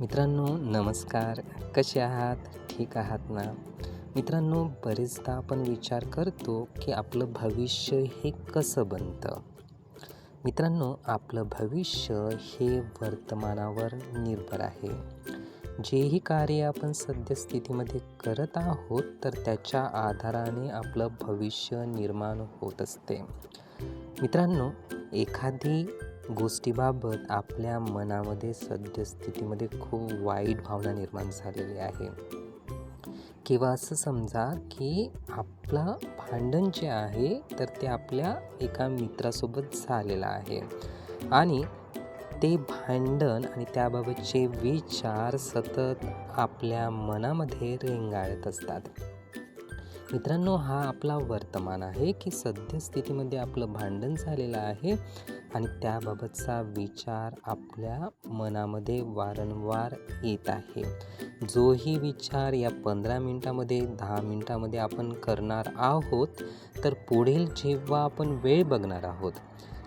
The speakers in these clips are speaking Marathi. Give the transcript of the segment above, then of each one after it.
मित्रांनो नमस्कार. कसे आहात? ठीक आहात ना? मित्रांनो बरेचदा आपण विचार करतो की आपलं भविष्य हे कसं बनतं? मित्रांनो आपलं भविष्य हे वर्तमानावर निर्भर आहे. जेही कार्य आपण सद्यस्थितीमध्ये करत आहोत तर त्याच्या आधाराने आपलं भविष्य निर्माण होत असते. मित्रांनो एखादी गोष्टीबाबत आपल्या मनामध्ये सद्यस्थितीमध्ये खूप वाईट भावना निर्माण झालेली आहे. किंवा असं समजा की आपलं भांडण जे आहे तर ते आपल्या एका मित्रासोबत झालेलं आहे. आणि ते भांडण आणि त्याबाबतचे विचार सतत आपल्या मनामध्ये रेंगाळत असतात. मित्रांनो हा आपला वर्तमान आहे की सद्यस्थितीमध्ये आपलं भांडण झालेलं आहे आणि त्याबाबतचा विचार आपल्या मनामध्ये वारंवार येत आहे. जोही विचार या पंधरा मिनटामध्ये दहा मिनटामध्ये आपण करणार आहोत तर पुढील जेव्हा आपण वेळ बघणार आहोत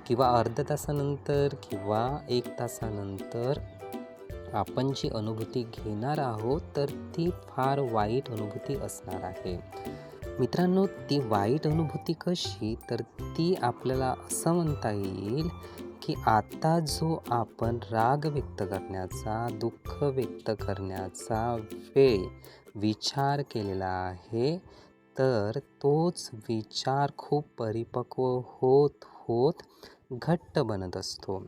किंवा अर्ध्या तासानंतर किंवा एक तासानंतर आपण जी अनुभूती घेणार आहोत तर ती फार वाईट अनुभूती असणार आहे. मित्रांनो ती वाईट अनुभूती कशी? तर ती आपल्याला असं म्हणता येईल की आता जो आपण राग व्यक्त करण्याचा दुःख व्यक्त करण्याचा वेळ विचार केलेला आहे तर तोच विचार खूप परिपक्व होत होत घट्ट बनत असतो.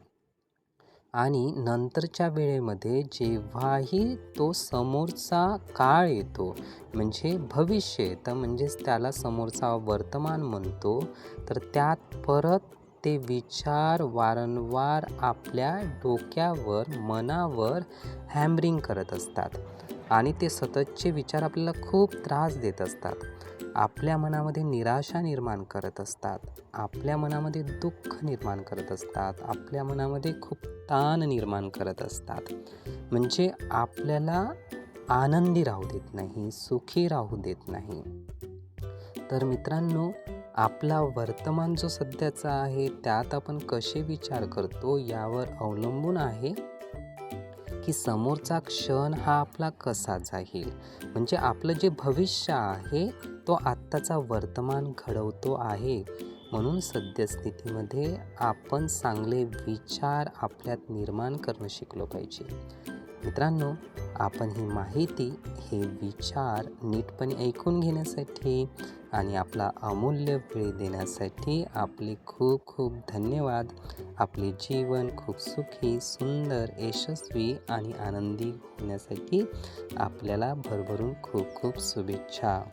आणि नंतरच्या वेळेमध्ये जेव्हाही तो समोरचा काळ येतो म्हणजे भविष्य येतं म्हणजेच त्याला समोरचा वर्तमान म्हणतो तर त्यात परत ते विचार वारंवार आपल्या डोक्यावर मनावर हॅमरिंग करत असतात. आणि ते सततचे विचार आपल्याला खूप त्रास देत असतात. आपल्या मनामध्ये निराशा निर्माण करत असतात. आपल्या मनामध्ये दुःख निर्माण करत असतात. आपल्या मनामध्ये खूप ताण निर्माण करत असतात. म्हणजे आपल्याला आनंदी राहू देत नाही सुखी राहू देत नाही. तर मित्रांनो आपला वर्तमान जो सध्याचा आहे त्यात आपण कसे विचार करतो यावर अवलंबून आहे की समोरचा क्षण हा आपला कसा जाईल? म्हणजे आपलं जे भविष्य आहे तो आत्ताचा वर्तमान घडवतो आहे. म्हणून सद्यस्थितीमध्ये आपण चांगले विचार आपल्यात निर्माण करणं शिकलो पाहिजे. मित्रांनो आपण ही माहिती हे विचार नीटपणे ऐकून घेण्यासाठी आणि आपला अमूल्य वेळ देण्यासाठी आपले खूप खूप धन्यवाद. आपले जीवन खूप सुखी सुंदर यशस्वी आणि आनंदी होण्यासाठी आपल्याला भरभरून खूप खूप शुभेच्छा.